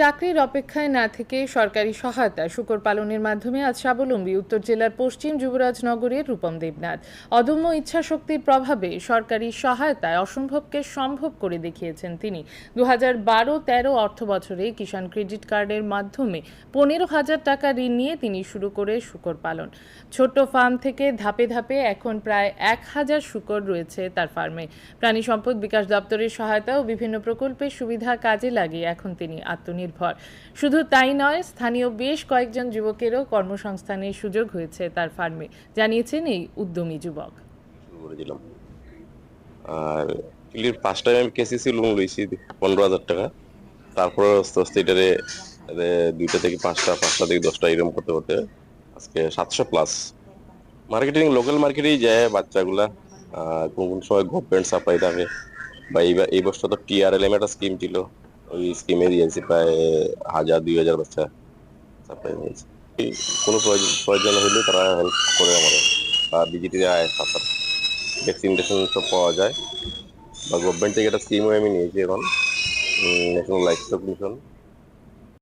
চাকরির অপেক্ষায় না থেকে সরকারি সহায়তা শুকর পালনের মাধ্যমে আজ স্বাবলম্বী উত্তর জেলার পশ্চিম যুবরাজনগরের রূপম দেবনাথ। অদম্য ইচ্ছাশক্তির প্রভাবে সরকারি সহায়তায় অসম্ভবকে সম্ভব করে দেখিয়েছেন তিনি। দু হাজার বারো, তেরো অর্থ বছরে কিষাণ ক্রেডিট কার্ডের মাধ্যমে পনেরো হাজার টাকা ঋণ নিয়ে তিনি শুরু করে শুকর পালন। ছোট্ট ফার্ম থেকে ধাপে ধাপে এখন প্রায় এক হাজার শুকর রয়েছে তার ফার্মে। প্রাণী সম্পদ বিকাশ দপ্তরের সহায়তা ও বিভিন্ন প্রকল্পের সুবিধা কাজে লাগিয়ে এখন তিনি আত্মনির্ভর। শুধু তাই নয়, স্থানীয় বেশ কয়েকজন যুবকেরও কর্মসংস্থানের সুযোগ হয়েছে তার ফার্মে, জানিয়েছেন এই উদ্যমী যুবক। আর ফার্স্ট টাইম আমি কেসিসি লোন লইছি, পনেরো হাজার টাকা। তারপরে আস্তে আস্তে এটারে দুইটা থেকে পাঁচটা পাঁচটা থেকে দশটা এরকম করতে করতে আজকে সাতশো প্লাস মার্কেটিং লোকাল মার্কেটেই যায় বাচ্চাগুলা কোন কোন সময় গভর্নমেন্ট সাপ্লাই থাকে। বা এই বছর তো টিআরএলএম একটা স্কিম ছিল। ওই স্কিমে দিয়েছি প্রায় হাজার, দুই হাজার বাচ্চা সাপ্লাই নিয়েছে। কোনো প্রয়োজন হলে তারা হেল্প করে আমাদের। বা বিজেপি আয় সাফার ভ্যাকসিন টেকশন সব পাওয়া যায়। বা গভর্নমেন্ট থেকে একটা স্কিমও আমি নিয়েছি এখন। National life mission